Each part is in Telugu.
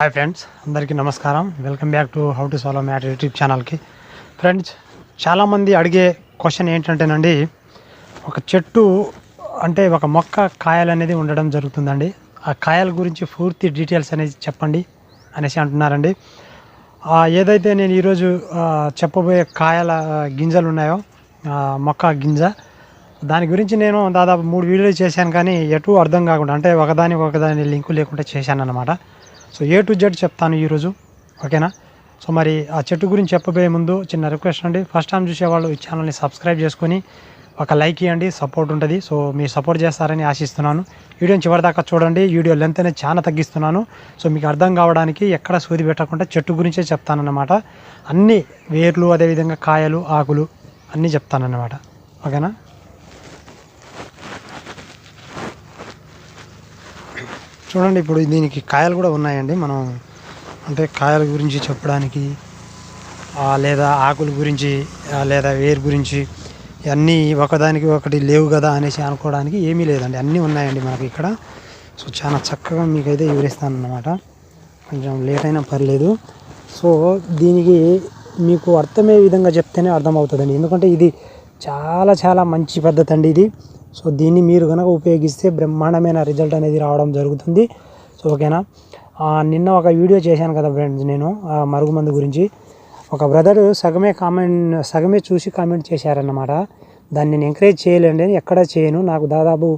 హాయ్ ఫ్రెండ్స్ అందరికీ నమస్కారం. Welcome back to how to solve mat YouTube ఛానల్కి ఫ్రెండ్స్ చాలామంది అడిగే క్వశ్చన్ ఏంటంటేనండి ఒక చెట్టు అంటే ఒక మొక్క కాయలు అనేది ఉండడం జరుగుతుందండి. ఆ కాయల గురించి పూర్తి డీటెయిల్స్ అనేది చెప్పండి అనేసి అంటున్నారండి. ఏదైతే నేను ఈరోజు చెప్పబోయే కాయల గింజలు ఉన్నాయో మొక్క గింజ దాని గురించి నేను దాదాపు మూడు వీడియోలు చేశాను కానీ ఎటు అర్థం కాకుండా అంటే ఒకదాని ఒకదాని లింకు లేకుండా చేశాను అనమాట సో ఏ టు జెడ్ చెప్తాను ఈరోజు. ఓకేనా? సో మరి ఆ చెట్టు గురించి చెప్పబోయే ముందు చిన్న రిక్వెస్ట్ అండి. ఫస్ట్ టైం చూసేవాళ్ళు ఈ ఛానల్ని సబ్స్క్రైబ్ చేసుకొని ఒక లైక్ ఇవ్వండి సపోర్ట్ ఉంటుంది. సో మీరు సపోర్ట్ చేస్తారని ఆశిస్తున్నాను. వీడియోని చివరిదాకా చూడండి. వీడియో లెంత్ అనేది చాలా తగ్గిస్తున్నాను. సో మీకు అర్థం కావడానికి ఎక్కడ సూది పెట్టకుండా చెట్టు గురించే చెప్తానన్నమాట. అన్ని వేర్లు అదేవిధంగా కాయలు ఆకులు అన్నీ చెప్తానన్నమాట. ఓకేనా? చూడండి ఇప్పుడు దీనికి కాయలు కూడా ఉన్నాయండి. మనం అంటే కాయల గురించి చెప్పడానికి లేదా ఆకుల గురించి లేదా వేరు గురించి అన్నీ ఒకదానికి ఒకటి లేవు కదా అనేసి అనుకోవడానికి ఏమీ లేదండి. అన్నీ ఉన్నాయండి మనకి ఇక్కడ. సో చాలా చక్కగా మీకైతే వివరిస్తాను అన్నమాట కొంచెం లేట్ అయినా పర్లేదు. సో దీనికి మీకు అర్థమయ్యే విధంగా చెప్తేనే అర్థమవుతుందండి. ఎందుకంటే ఇది చాలా చాలా మంచి పద్ధతి అండి ఇది. సో దీన్ని మీరు కనుక ఉపయోగిస్తే బ్రహ్మాండమైన రిజల్ట్ అనేది రావడం జరుగుతుంది. సో ఓకేనా? నిన్న ఒక వీడియో చేశాను కదా ఫ్రెండ్స్ నేను ఆ మరుగుమందు గురించి. ఒక బ్రదర్ సగమే కామెంట్ సగమే చూసి కామెంట్ చేశారన్నమాట. దాన్ని నేను ఎంకరేజ్ చేయలేండి ఎక్కడ చేయను. నాకు దాదాపు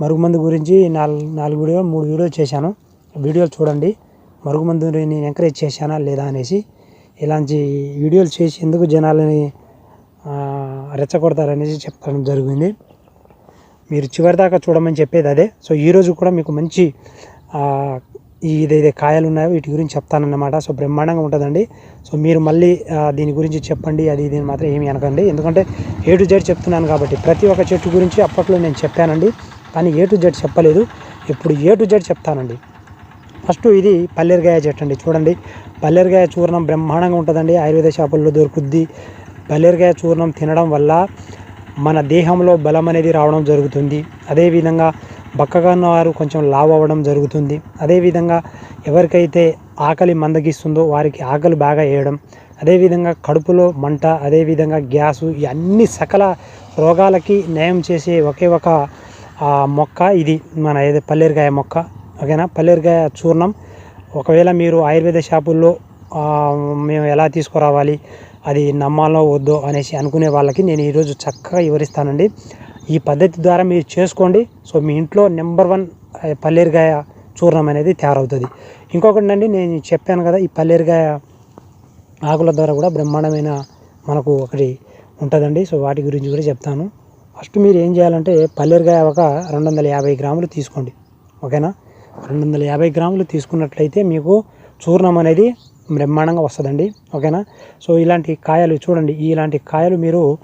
మరుగుమందు గురించి నాలుగు నాలుగు వీడియో మూడు వీడియోలు చేశాను. వీడియోలు చూడండి మరుగుమందు నేను ఎంకరేజ్ చేశానా లేదా అనేసి. ఇలాంటి వీడియోలు చేసి ఎందుకు జనాలని రెచ్చగొడతారనేసి చెప్పడం జరిగింది. మీరు చివరిదాకా చూడమని చెప్పేది అదే. సో ఈరోజు కూడా మీకు మంచి ఆ, కాయలు ఉన్నాయో వీటి గురించి చెప్తానన్నమాట. సో బ్రహ్మాండంగా ఉంటుందండి. సో మీరు మళ్ళీ దీని గురించి చెప్పండి. అది ఇది మాత్రం ఏమి అనకండి. ఎందుకంటే ఏ టు జెడ్ చెప్తున్నాను కాబట్టి ప్రతి ఒక్క చెట్టు గురించి అప్పట్లో నేను చెప్పానండి. కానీ ఏ టు జెడ్ చెప్పలేదు. ఇప్పుడు ఏ టు జెడ్ చెప్తానండి. ఫస్ట్ ఇది పల్లెరుగాయ చెట్టు అండి. చూడండి. పల్లెరుగాయ చూర్ణం బ్రహ్మాండంగా ఉంటుందండి. ఆయుర్వేద షాపుల్లో దొరుకుద్ది. పల్లెరగాయ చూర్ణం తినడం వల్ల మన దేహంలో బలం అనేది రావడం జరుగుతుంది. అదేవిధంగా బక్కగా ఉన్న వారు కొంచెం లావు అవ్వడం జరుగుతుంది. అదేవిధంగా ఎవరికైతే ఆకలి మందగిస్తుందో వారికి ఆకలి బాగా వేయడం అదేవిధంగా కడుపులో మంట అదేవిధంగా గ్యాసు అన్ని సకల రోగాలకి నయం చేసే ఒకే ఒక మొక్క ఇది. మన ఏదో పల్లేరుగాయ మొక్క. ఓకేనా? పల్లేరుగాయ చూర్ణం. ఒకవేళ మీరు ఆయుర్వేద షాపుల్లో మేము ఎలా తీసుకురావాలి? అది నమ్మాలో వద్దో అనేసి అనుకునే వాళ్ళకి నేను ఈరోజు చక్కగా వివరిస్తానండి. ఈ పద్ధతి ద్వారా మీరు చేసుకోండి. సో మీ ఇంట్లో నెంబర్ వన్ పల్లేరుగాయ చూర్ణం అనేది తయారవుతుంది. ఇంకొకటి అండి నేను చెప్పాను కదా ఈ పల్లేరుగాయ ఆకుల ద్వారా కూడా బ్రహ్మాండమైన మనకు ఒకటి ఉంటుందండి. సో వాటి గురించి కూడా చెప్తాను. ఫస్ట్ మీరు ఏం చేయాలంటే పల్లేరుగాయ ఒక రెండు వందల యాభై గ్రాములు తీసుకోండి. ఓకేనా? రెండు వందల యాభై గ్రాములు తీసుకున్నట్లయితే మీకు చూర్ణం అనేది బ్రహ్మాండంగా వస్తుందండి. ఓకేనా? సో ఇలాంటి కాయలు చూడండి. ఇలాంటి కాయలు మీరు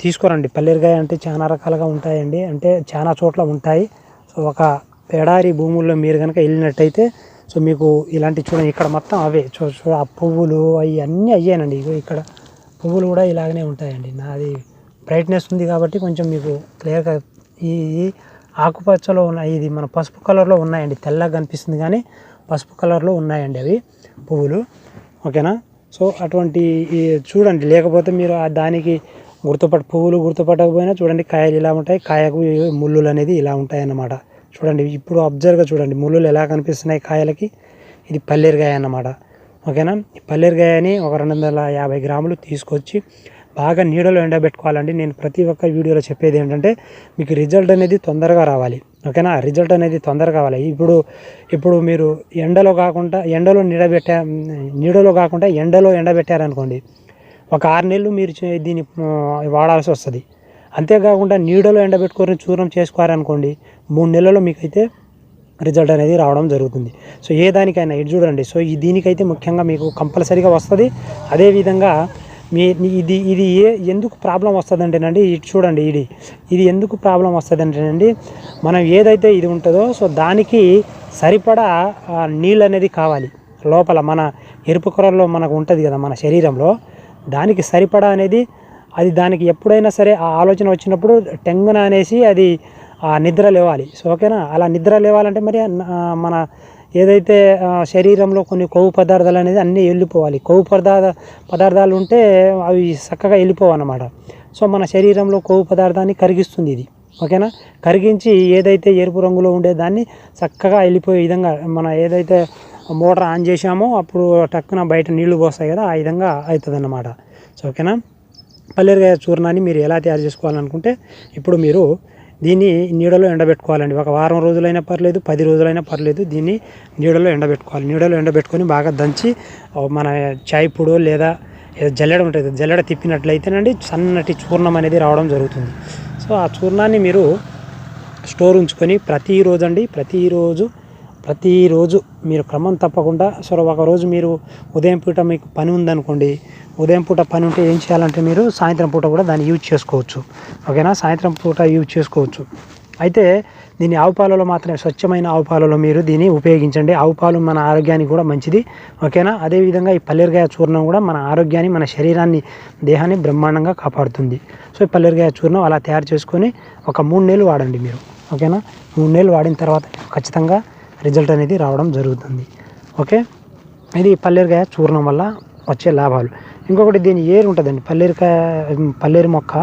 తీసుకురండి. పల్లెరుగాయ అంటే చాలా రకాలుగా ఉంటాయండి. అంటే చాలా చోట్ల ఉంటాయి. సో ఒక ఎడారి భూముల్లో మీరు కనుక వెళ్ళినట్టయితే సో మీకు ఇలాంటి చూడండి. ఇక్కడ మొత్తం అవే. చూ ఆ పువ్వులు అవి అన్నీ అయ్యానండి. ఇగో ఇక్కడ పువ్వులు కూడా ఇలాగనే ఉంటాయండి. నాది బ్రైట్నెస్ ఉంది కాబట్టి కొంచెం మీకు క్లియర్గా ఈ ఆకుపచ్చలో ఉన్న ఇది మన పసుపు కలర్లో ఉన్నాయండి. తెల్లగా కనిపిస్తుంది కానీ పసుపు కలర్లో ఉన్నాయండి అవి. పువ్వులు. ఓకేనా? సో అటువంటి చూడండి లేకపోతే మీరు ఆ దానికి గుర్తుపట్ట పువ్వులు గుర్తుపట్టకపోయినా చూడండి కాయలు ఇలా ఉంటాయి. కాయకు ముళ్ళులు అనేది ఇలా ఉంటాయి అన్నమాట చూడండి ఇప్పుడు అబ్జర్వ్గా చూడండి ముళ్ళులు ఎలా కనిపిస్తున్నాయి కాయలకి? ఇది పల్లేరుగాయ అన్నమాట. ఓకేనా? ఈ పల్లేరుగాయని ఒక రెండు వందల యాభై గ్రాములు తీసుకొచ్చి బాగా నీడలో ఎండబెట్టుకోవాలండి. నేను ప్రతి ఒక్క వీడియోలో చెప్పేది ఏంటంటే మీకు రిజల్ట్ అనేది తొందరగా రావాలి. ఓకేనా? రిజల్ట్ అనేది తొందరగా కావాలి ఇప్పుడు ఇప్పుడు మీరు ఎండలో కాకుండా ఎండలో నీడబెట్టా నీడలో కాకుండా ఎండలో ఎండబెట్టారనుకోండి ఒక ఆరు నెలలు మీరు చే- దీన్ని వాడాల్సి వస్తుంది. అంతేకాకుండా నీడలో ఎండబెట్టుకొని చూర్ణం చేసుకోవారనుకోండి మూడు నెలల్లో మీకైతే రిజల్ట్ అనేది రావడం జరుగుతుంది. సో ఏ దానికైనా ఇది చూడండి. సో ఈ దీనికైతే ముఖ్యంగా మీకు కంపల్సరీగా వస్తుంది. అదేవిధంగా మీ ఇది ఇది ఏ ఎందుకు ప్రాబ్లం వస్తుందంటేనండి ఇది చూడండి ఇది. ఇది ఎందుకు ప్రాబ్లం వస్తుందంటేనండి మనం ఏదైతే ఇది ఉంటుందో సో దానికి సరిపడా నీళ్ళు అనేది కావాలి. లోపల మన ఎరుపు కలర్లో మనకు ఉంటుంది కదా మన శరీరంలో. దానికి సరిపడా అనేది అది దానికి ఎప్పుడైనా సరే ఆ ఆలోచన వచ్చినప్పుడు టెంగన అనేసి అది ఆ నిద్ర లేవాలి. సో ఓకేనా? అలా నిద్ర లేవాలంటే మరి మన ఏదైతే శరీరంలో కొన్ని కొవ్వు పదార్థాలు అనేది అన్నీ వెళ్ళిపోవాలి. కొవ్వు పదార్థ పదార్థాలు ఉంటే అవి చక్కగా వెళ్ళిపోవన్నమాట. సో మన శరీరంలో కొవ్వు పదార్థాన్ని కరిగిస్తుంది ఇది. ఓకేనా? కరిగించి ఏదైతే ఎరుపు రంగులో ఉండే దాన్ని చక్కగా వెళ్ళిపోయే విధంగా మన ఏదైతే మోటార్ ఆన్ చేసామో అప్పుడు టక్కున బయట నీళ్ళు పోస్తాయి కదా ఆ విధంగా అవుతుంది అన్నమాట సో ఓకేనా? పల్లేరుగాయ చూర్ణాన్ని మీరు ఎలా తయారు చేసుకోవాలనుకుంటే ఇప్పుడు మీరు దీన్ని నీడలో ఎండబెట్టుకోవాలండి. ఒక వారం రోజులైనా పర్లేదు పది రోజులైనా పర్లేదు దీన్ని నీడలో ఎండబెట్టుకోవాలి. నీడలో ఎండబెట్టుకొని బాగా దంచి మన చాయ్ పొడి లేదా ఏదో జల్లెడ ఉంటుంది జల్లెడ తిప్పినట్లయితేనండి సన్నటి చూర్ణం అనేది రావడం జరుగుతుంది. సో ఆ చూర్ణాన్ని మీరు స్టోర్ ఉంచుకొని ప్రతిరోజు అండి ప్రతిరోజు ప్రతిరోజు మీరు క్రమం తప్పకుండా సో ఒక రోజు మీరు ఉదయం పూట మీకు పని ఉందనుకోండి ఉదయం పూట పని ఉంటే ఏం చేయాలంటే మీరు సాయంత్రం పూట కూడా దాన్ని యూజ్ చేసుకోవచ్చు. ఓకేనా? సాయంత్రం పూట యూజ్ చేసుకోవచ్చు. అయితే దీన్ని ఆవు పాలలో మాత్రమే స్వచ్ఛమైన ఆవు పాలలో మీరు దీన్ని ఉపయోగించండి. ఆవు పాలు మన ఆరోగ్యానికి కూడా మంచిది. ఓకేనా? అదేవిధంగా ఈ పల్లెరుగాయ చూర్ణం కూడా మన ఆరోగ్యాన్ని మన శరీరాన్ని దేహాన్ని బ్రహ్మాండంగా కాపాడుతుంది. సో ఈ పల్లెరుగాయ చూర్ణం అలా తయారు చేసుకొని ఒక మూడు నెలలు వాడండి మీరు. ఓకేనా? మూడు నెలలు వాడిన తర్వాత ఖచ్చితంగా రిజల్ట్ అనేది రావడం జరుగుతుంది. ఓకే? ఇది పల్లేరుకాయ చూర్ణం వల్ల వచ్చే లాభాలు. ఇంకొకటి దీని ఏరు ఉంటుందండి. పల్లేరుకాయ పల్లేరు మొక్క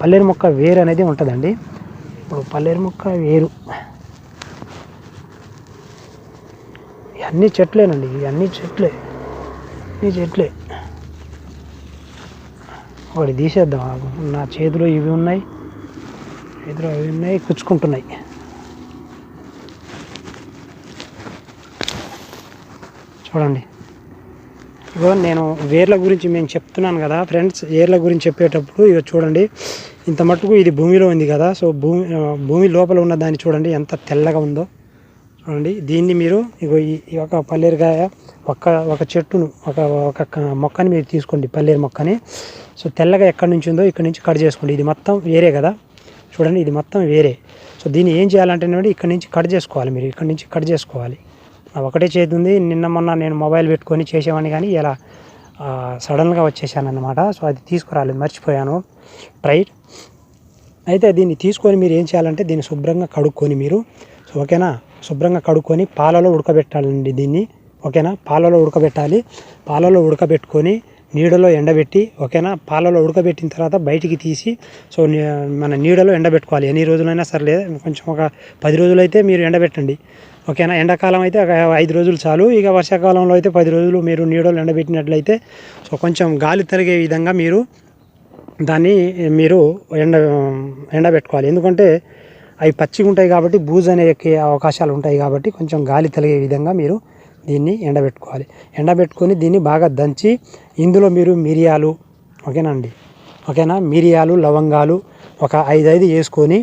పల్లేరు మొక్క వేరు అనేది ఉంటుందండి. ఇప్పుడు పల్లేరు మొక్క వేరు. ఇవన్నీ చెట్లేనండి. ఇవన్నీ చెట్లే. ఇవన్నీ చెట్లే. ఒకటి తీసేద్దాం. నా చేతిలో ఇవి ఉన్నాయి. చేతిలో అవి ఉన్నాయి కుచ్చుకుంటున్నాయి. చూడండి. ఇగో నేను వేర్ల గురించి మేము చెప్తున్నాను కదా ఫ్రెండ్స్. వేర్ల గురించి చెప్పేటప్పుడు ఇగో చూడండి. ఇంత మట్టుకు ఇది భూమిలో ఉంది కదా సో భూమి భూమి లోపల ఉన్న దాన్ని చూడండి ఎంత తెల్లగా ఉందో. చూడండి దీన్ని మీరు ఇగో ఈ ఒక పల్లేరుకాయ ఒక ఒక చెట్టును ఒక ఒక మొక్కని మీరు తీసుకోండి పల్లేరు మొక్కని. సో తెల్లగా ఎక్కడి నుంచి ఉందో ఇక్కడ నుంచి కట్ చేసుకోండి. ఇది మొత్తం వేరే కదా. చూడండి ఇది మొత్తం వేరే. సో దీన్ని ఏం చేయాలంటే ఇక్కడ నుంచి కట్ చేసుకోవాలి మీరు ఇక్కడ నుంచి కట్ చేసుకోవాలి. ఒకటే చేతి ఉంది. నిన్న మొన్న నేను మొబైల్ పెట్టుకొని చేసేవాడిని కానీ ఇలా సడన్గా వచ్చేసాను సో అది తీసుకురాలేదు మర్చిపోయాను. ప్రైట్ అయితే దీన్ని తీసుకొని మీరు ఏం చేయాలంటే దీన్ని శుభ్రంగా కడుక్కొని మీరు సో ఓకేనా? శుభ్రంగా కడుక్కొని పాలలో ఉడకబెట్టాలండి దీన్ని. ఓకేనా? పాలలో ఉడకబెట్టాలి. పాలలో ఉడకబెట్టుకొని నీడలో ఎండబెట్టి ఓకేనా? పాలలో ఉడకబెట్టిన తర్వాత బయటికి తీసి సో మన నీడలో ఎండబెట్టుకోవాలి. ఎన్ని రోజులైనా సరే కొంచెం ఒక పది రోజులు అయితే మీరు ఎండబెట్టండి. ఓకేనా? ఎండాకాలం అయితే ఒక ఐదు రోజులు చాలు. ఇక వర్షాకాలంలో అయితే పది రోజులు మీరు నీడలో ఎండబెట్టినట్లయితే సో కొంచెం గాలి తరిగే విధంగా మీరు దాన్ని మీరు ఎండ ఎండబెట్టుకోవాలి. ఎందుకంటే అవి పచ్చిగా ఉంటాయి కాబట్టి బూజు అనే ఎక్కే అవకాశాలు ఉంటాయి కాబట్టి కొంచెం గాలి తలిగే విధంగా మీరు దీన్ని ఎండబెట్టుకోవాలి. ఎండబెట్టుకొని దీన్ని బాగా దంచి ఇందులో మీరు మిరియాలు ఓకేనా అండి ఓకేనా? మిరియాలు లవంగాలు ఒక ఐదు ఐదు వేసుకొని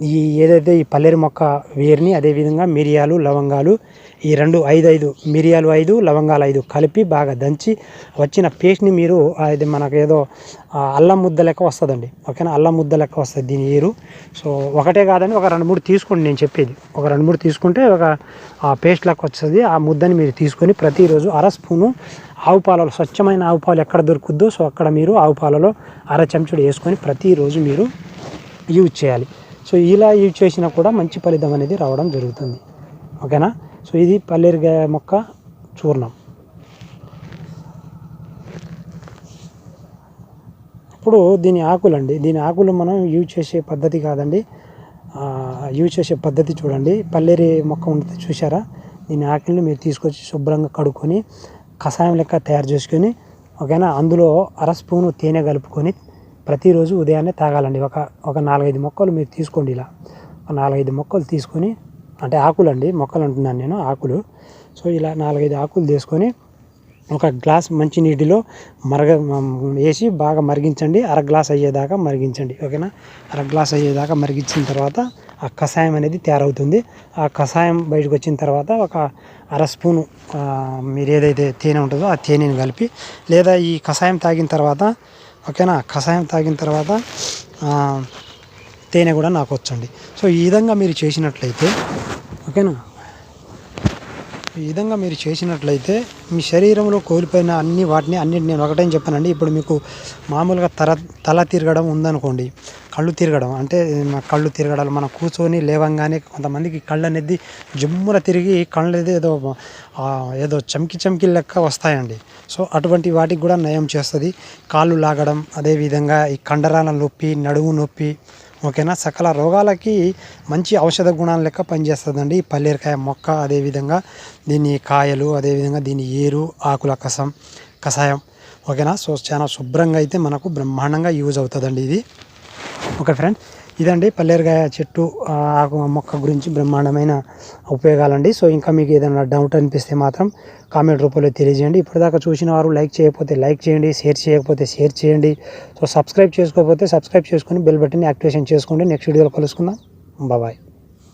ఈ ఏదైతే ఈ పల్లేరు మొక్క వేరుని అదేవిధంగా మిరియాలు లవంగాలు ఈ రెండు ఐదు ఐదు మిరియాలు ఐదు లవంగాలు ఐదు కలిపి బాగా దంచి వచ్చిన పేస్ట్ని మీరు అది మనకు ఏదో అల్లం ముద్ద లెక్క వస్తుందండి. ఓకేనా? అల్లం ముద్ద లెక్క వస్తుంది దీని ఏరు సో ఒకటే కాదండి ఒక రెండు మూడు తీసుకోండి నేను చెప్పేది. ఒక రెండు మూడు తీసుకుంటే ఒక ఆ పేస్ట్ లెక్క వస్తుంది. ఆ ముద్దని మీరు తీసుకొని ప్రతిరోజు అర స్పూను ఆవు పాలలో స్వచ్ఛమైన ఆవు పాలు ఎక్కడ దొరుకుద్దో సో అక్కడ మీరు ఆవు పాలలో అర చెంచుడు వేసుకొని ప్రతిరోజు మీరు యూజ్ చేయాలి. సో ఇలా యూజ్ చేసినా కూడా మంచి ఫలితం అనేది రావడం జరుగుతుంది. ఓకేనా? సో ఇది పల్లేరుగాయ మొక్క చూర్ణం. ఇప్పుడు దీని ఆకులు అండి దీని ఆకులు మనం యూజ్ చేసే పద్ధతి కాదండి. యూజ్ చేసే పద్ధతి చూడండి. పల్లేరి మొక్క ఉంటుంది చూసారా దీని ఆకులను మీరు తీసుకొచ్చి శుభ్రంగా కడుక్కొని కషాయం లెక్క తయారు చేసుకొని ఓకేనా? అందులో అర స్పూను తేనె కలుపుకొని ప్రతిరోజు ఉదయాన్నే తాగాలండి. ఒక ఒక నాలుగైదు మొక్కలు మీరు తీసుకోండి ఇలా. ఒక నాలుగైదు మొక్కలు తీసుకొని అంటే ఆకులు అండి మొక్కలు అంటున్నాను నేను ఆకులు. సో ఇలా నాలుగైదు ఆకులు తీసుకొని ఒక గ్లాస్ మంచి నీటిలో మరగ వేసి బాగా మరిగించండి. అర గ్లాస్ అయ్యేదాకా మరిగించండి ఓకేనా? అర గ్లాస్ అయ్యేదాకా మరిగించిన తర్వాత ఆ కషాయం అనేది తయారవుతుంది. ఆ కషాయం బయటకు వచ్చిన తర్వాత ఒక అర స్పూను మీరు ఏదైతే తేనె ఉంటుందో ఆ తేనెని కలిపి లేదా ఈ కషాయం తాగిన తర్వాత ఓకేనా? కషాయం తాగిన తర్వాత తేనె కూడా నాకు వచ్చండి సో ఈ విధంగా మీరు చేసినట్లయితే ఓకేనా? ఈ విధంగా మీరు చేసినట్లయితే మీ శరీరంలో కోల్పోయిన అన్ని వాటిని అన్నిటి నేను ఒకటే చెప్పానండి. ఇప్పుడు మీకు మామూలుగా తల తల తిరగడం ఉందనుకోండి కళ్ళు తిరగడం అంటే కళ్ళు తిరగడాలు మనం కూర్చొని లేవంగానే కొంతమందికి కళ్ళు అనేది జమ్మున తిరిగి కళ్ళు అనేది ఏదో ఏదో చమ్కి చమ్కి లెక్క వస్తాయండి. సో అటువంటి వాటికి కూడా నయం చేస్తుంది. కాళ్ళు లాగడం అదేవిధంగా ఈ కండరాల నొప్పి నడుము నొప్పి ఓకేనా? సకల రోగాలకి మంచి ఔషధ గుణాల లెక్క పనిచేస్తుందండి. ఈ పల్లేరుకాయ మొక్క అదేవిధంగా దీని కాయలు అదేవిధంగా దీని ఏరు ఆకుల కసం కషాయం. ఓకేనా? సో చాలా శుభ్రంగా అయితే మనకు బ్రహ్మాండంగా యూజ్ అవుతుందండి ఇది. Okay friend. ఇదండి పల్లేరుకాయ చెట్టు ఆకు మొక్క గురించి బ్రహ్మాండమైన ఉపయోగాలండి. సో ఇంకా మీకు ఏదైనా డౌట్ అనిపిస్తే మాత్రం కామెంట్ రూపంలో తెలియజేయండి. ఇప్పటిదాకా చూసిన వారు లైక్ చేయకపోతే లైక్ చేయండి షేర్ చేయకపోతే షేర్ చేయండి. సో సబ్స్క్రైబ్ చేసుకోకపోతే సబ్స్క్రైబ్ చేసుకొని బెల్ బటన్ యాక్టివేషన్ చేసుకోండి. నెక్స్ట్ వీడియోలో కలుసుకుందాం. బాయ్